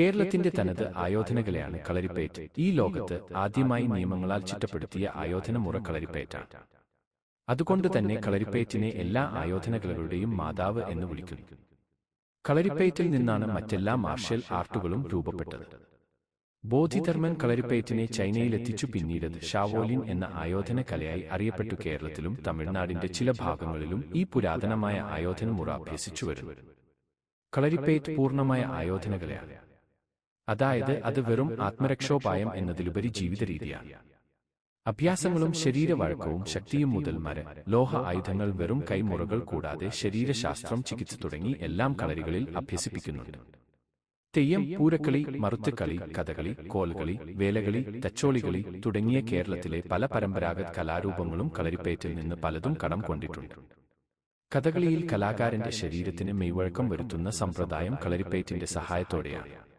കേരളത്തിന്റെ തനത് ആയോധനകലയാണ് കളരിപ്പേറ്റ്. ഈ ലോകത്ത് ആദ്യമായി നിയമങ്ങളാൽ ചിട്ടപ്പെടുത്തിയ ആയോധന മുറ കളരിപ്പയറ്റാണ് അതുകൊണ്ട് തന്നെ കളരിപ്പേറ്റിനെ എല്ലാ ആയോധനകലകളുടെയും മാതാവ് എന്ന് വിളിക്കുന്നു. കളരിപ്പേറ്റിൽ നിന്നാണ് മറ്റെല്ലാ മാർഷ്യൽ ആർട്ടുകളും രൂപപ്പെട്ടത്. ബോധിധർമ്മൻ കളരിപ്പയറ്റിനെ ചൈനയിലെത്തിച്ചു പിന്നീടത് ഷാവോലിൻ എന്ന ആയോധന കലയായി അറിയപ്പെട്ടു കേരളത്തിലും തമിഴ്നാടിന്റെ ചില ഭാഗങ്ങളിലും ഈ പുരാതനമായ ആയോധന മുറ അഭ്യസിച്ചു വരുന്നു. കളരിപ്പയറ്റ് പൂർണമായ ആയോധന കലയാണ് അതായത് അത് വെറും ആത്മരക്ഷോപായം എന്നതിലുപരി ജീവിത രീതിയാണ്. അഭ്യാസങ്ങളും ശരീരവഴക്കവും ശക്തിയും മുതൽ മര ലോഹ ആയുധങ്ങൾ വെറും കൈമുറകൾ കൂടാതെ ശരീരശാസ്ത്രം ചികിത്സ തുടങ്ങി എല്ലാം കളരികളിൽ അഭ്യസിപ്പിക്കുന്നുണ്ട് തെയ്യം പൂരക്കളി മറുത്തുകളി കഥകളി കോൽകളി വേലകളി തച്ചോളികളി തുടങ്ങിയ കേരളത്തിലെ പല പരമ്പരാഗത കലാരൂപങ്ങളും കളരിപ്പയറ്റിൽ നിന്ന് പലതും കടം കൊണ്ടിട്ടുണ്ട്. കഥകളിയിൽ കലാകാരന്റെ ശരീരത്തിന് മെയ്വഴക്കം വരുത്തുന്ന സമ്പ്രദായം കളരിപ്പയറ്റിന്റെ സഹായത്തോടെയാണ്.